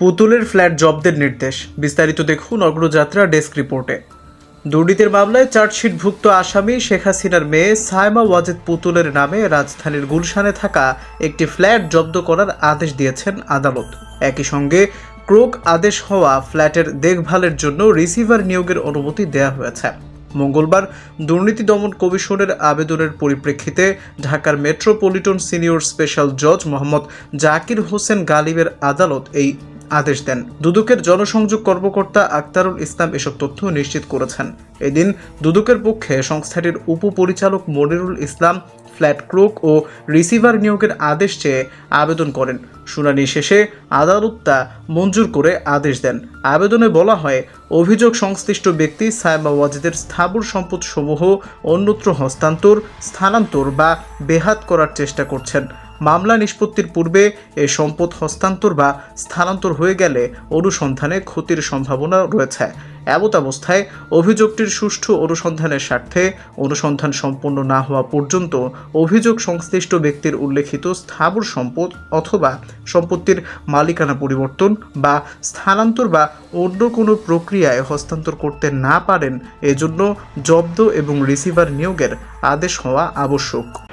পুতুলের ফ্ল্যাট জব্দের নির্দেশ। বিস্তারিত দেখুন অগ্রযাত্রা ডেস্ক রিপোর্টে। দুর্নীতির মামলায় চার্জশিটভুক্ত আসামি শেখ হাসিনার মেয়ে সায়মা ওয়াজেদ পুতুলের নামে রাজধানীর গুলশানে থাকা একটি ফ্ল্যাট জব্দ করার আদেশ দিয়েছেন আদালত। একই সঙ্গে ক্রোক আদেশ হওয়া ফ্ল্যাটের দেখভালের জন্য রিসিভার নিয়োগের অনুমতি দেওয়া হয়েছে। মঙ্গলবার দুর্নীতি দমন কমিশনের আবেদনের পরিপ্রেক্ষিতে ঢাকার মেট্রোপলিটন সিনিয়র স্পেশাল জজ মোহাম্মদ জাকির হোসেন গালিবের আদালত এই আদেশ দেন। দুদকের জনসংযোগ কর্মকর্তা আক্তারুল ইসলাম এসব তথ্য নিশ্চিত করেছেন। এদিন দুদকের পক্ষে সংস্থাটির উপপরিচালক মনিরুল ইসলাম, ফ্ল্যাট ক্রোক ও রিসিভার নিয়োগের আদেশ চেয়ে আবেদন করেন। শুনানি শেষে আদালত তা মঞ্জুর করে আদেশ দেন। আবেদনে বলা হয়, অভিযোগ সংশ্লিষ্ট ব্যক্তি সায়মা ওয়াজিদের স্থাবর সম্পদ সমূহ অন্যত্র হস্তান্তর, স্থানান্তর বা বেহাত করার চেষ্টা করছেন। মামলা নিষ্পত্তির পূর্বে এ সম্পদ হস্তান্তর বা স্থানান্তর হয়ে গেলে অনুসন্ধানে ক্ষতির সম্ভাবনা রয়েছে। এমত অবস্থায় অভিযোগটির সুষ্ঠু অনুসন্ধানের স্বার্থে অনুসন্ধান সম্পন্ন না হওয়া পর্যন্ত অভিযোগ সংশ্লিষ্ট ব্যক্তির উল্লেখিত স্থাবর সম্পদ অথবা সম্পত্তির মালিকানা পরিবর্তন বা স্থানান্তর বা অন্য কোনো প্রক্রিয়ায় হস্তান্তর করতে না পারেন এজন্য জব্দ এবং রিসিভার নিয়োগের আদেশ হওয়া আবশ্যক।